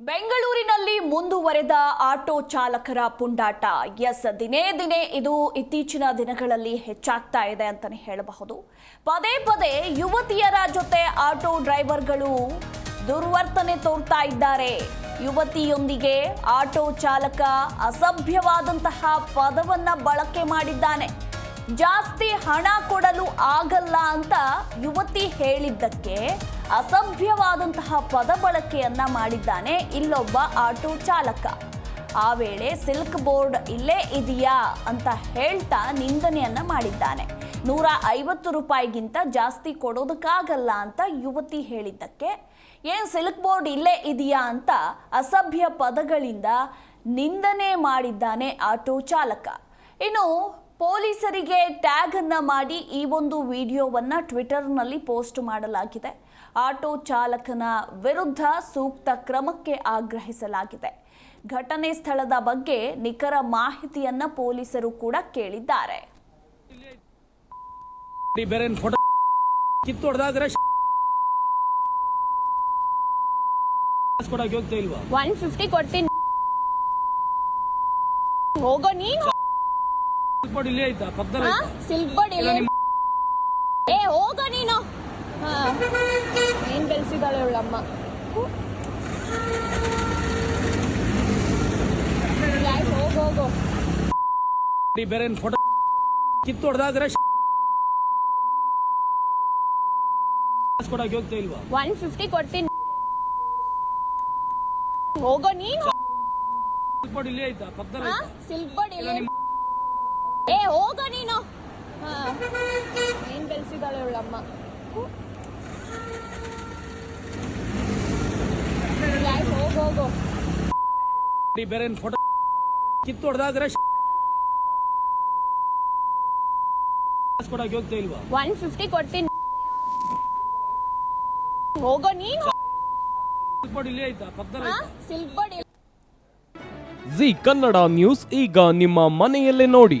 ಬೆಂಗಳೂರಿನಲ್ಲಿ ಮುಂದುವರೆದ ಆಟೋ ಚಾಲಕರ ಪುಂಡಾಟ. ಎಸ್, ದಿನೇ ದಿನೇ ಇದು ಇತ್ತೀಚಿನ ದಿನಗಳಲ್ಲಿ ಹೆಚ್ಚಾಗ್ತಾ ಇದೆ ಅಂತಲೇ ಹೇಳಬಹುದು. ಪದೇ ಪದೇ ಯುವತಿಯರ ಜೊತೆ ಆಟೋ ಡ್ರೈವರ್ಗಳು ದುರ್ವರ್ತನೆ ತೋರ್ತಾ ಇದ್ದಾರೆ. ಯುವತಿಯೊಂದಿಗೆ ಆಟೋ ಚಾಲಕ ಅಸಭ್ಯವಾದಂತಹ ಪದವನ್ನ ಬಳಕೆ ಮಾಡಿದ್ದಾನೆ. ಜಾಸ್ತಿ ಹಣ ಕೊಡಲು ಆಗಲ್ಲ ಅಂತ ಯುವತಿ ಹೇಳಿದ್ದಕ್ಕೆ ಅಸಭ್ಯವಾದಂತಹ ಪದ ಬಳಕೆಯನ್ನ ಮಾಡಿದ್ದಾನೆ ಇಲ್ಲೊಬ್ಬ ಆಟೋ ಚಾಲಕ. ಆ ವೇಳೆ ಸಿಲ್ಕ್ ಬೋರ್ಡ್ ಇಲ್ಲೇ ಇದೆಯಾ ಅಂತ ಹೇಳ್ತಾ ನಿಂದನೆಯನ್ನ ಮಾಡಿದ್ದಾನೆ. ನೂರ ಐವತ್ತು ರೂಪಾಯಿಗಿಂತ ಜಾಸ್ತಿ ಕೊಡೋದಕ್ಕಾಗಲ್ಲ ಅಂತ ಯುವತಿ ಹೇಳಿದ್ದಕ್ಕೆ, ಏನ್ ಸಿಲ್ಕ್ ಬೋರ್ಡ್ ಇಲ್ಲೇ ಇದೆಯಾ ಅಂತ ಅಸಭ್ಯ ಪದಗಳಿಂದ ನಿಂದನೆ ಮಾಡಿದ್ದಾನೆ ಆಟೋ ಚಾಲಕ. ಇನ್ನು ಪೊಲೀಸರಿಗೆ ಟ್ಯಾಗ್ ಅನ್ನ ಮಾಡಿ ಈ ಒಂದು ವಿಡಿಯೋವನ್ನ ಟ್ವಿಟರ್ನಲ್ಲಿ ಪೋಸ್ಟ್ ಮಾಡಲಾಗಿದೆ. ಆಟೋ ಚಾಲಕನ ವಿರುದ್ಧ ಸೂಕ್ತ ಕ್ರಮಕ್ಕೆ ಆಗ್ರಹಿಸಲಾಗಿದೆ. ಘಟನೆ ಸ್ಥಳದ ಬಗ್ಗೆ ನಿಖರ ಮಾಹಿತಿಯನ್ನ ಪೊಲೀಸರು ಕೂಡ ಕೇಳಿದ್ದಾರೆ. ಹೋಗೋ ನೀನು. ಬೋರ್ಡ್ ಇಲ್ಲೇ ಐತಾ? ಪಕ್ಕದಲ್ಲಿ ಸಿಲ್ಕ್ ಬೋರ್ಡ್ ಇಲ್ಲ ಏ ಹೋಗೋ ನೀನು. ಹಾ. ಏನ್ ಬೆಳೆಸಿದಾಳೆ ಅವಳಮ್ಮ? ಆಯ್ತು ಹೋಗು ಹೋಗು. ಬೇರೆ ಫೋಟೋ ಕಿತ್ತು ಹೊಡೆದಾದ್ರೆ ಕೊಡಕ್ಕೆ ಹೋಗ್ತಾ ಇಲ್ವಾ? ಒನ್ ಫಿಫ್ಟಿ ಕೊಡ್ತೀನಿ ಹೋಗೋ ನೀನು. ಬೋರ್ಡ್ ಇಲ್ಲೇ ಐತಾ? ಪಕ್ಕದಲ್ಲಿ ಸಿಲ್ಕ್ ಬೋರ್ಡ್ ಇಲ್ಲ ಏ ಹೋಗ ನೀನು. ಏನು ಏನ್ ಬೆಳೆಸಿದಾಳೆ ಅವಳಮ್ಮ ಬೇರೆ ಫೋಟೋ ಕಿತ್ತು ಹೊಡೆದಾದ್ರೆ ಕೊಡಕ್ಕೆ ಹೋಗ್ತಾ ಇಲ್ವಾ? ಒನ್ ಫಿಫ್ಟಿ ಕೊಡ್ತೀನಿ. ಹೋಗೋ ನೀನು. ಜಿ ಕನ್ನಡ ನ್ಯೂಸ್ ಈಗ ನಿಮ್ಮ ಮನೆಯಲ್ಲೇ ನೋಡಿ.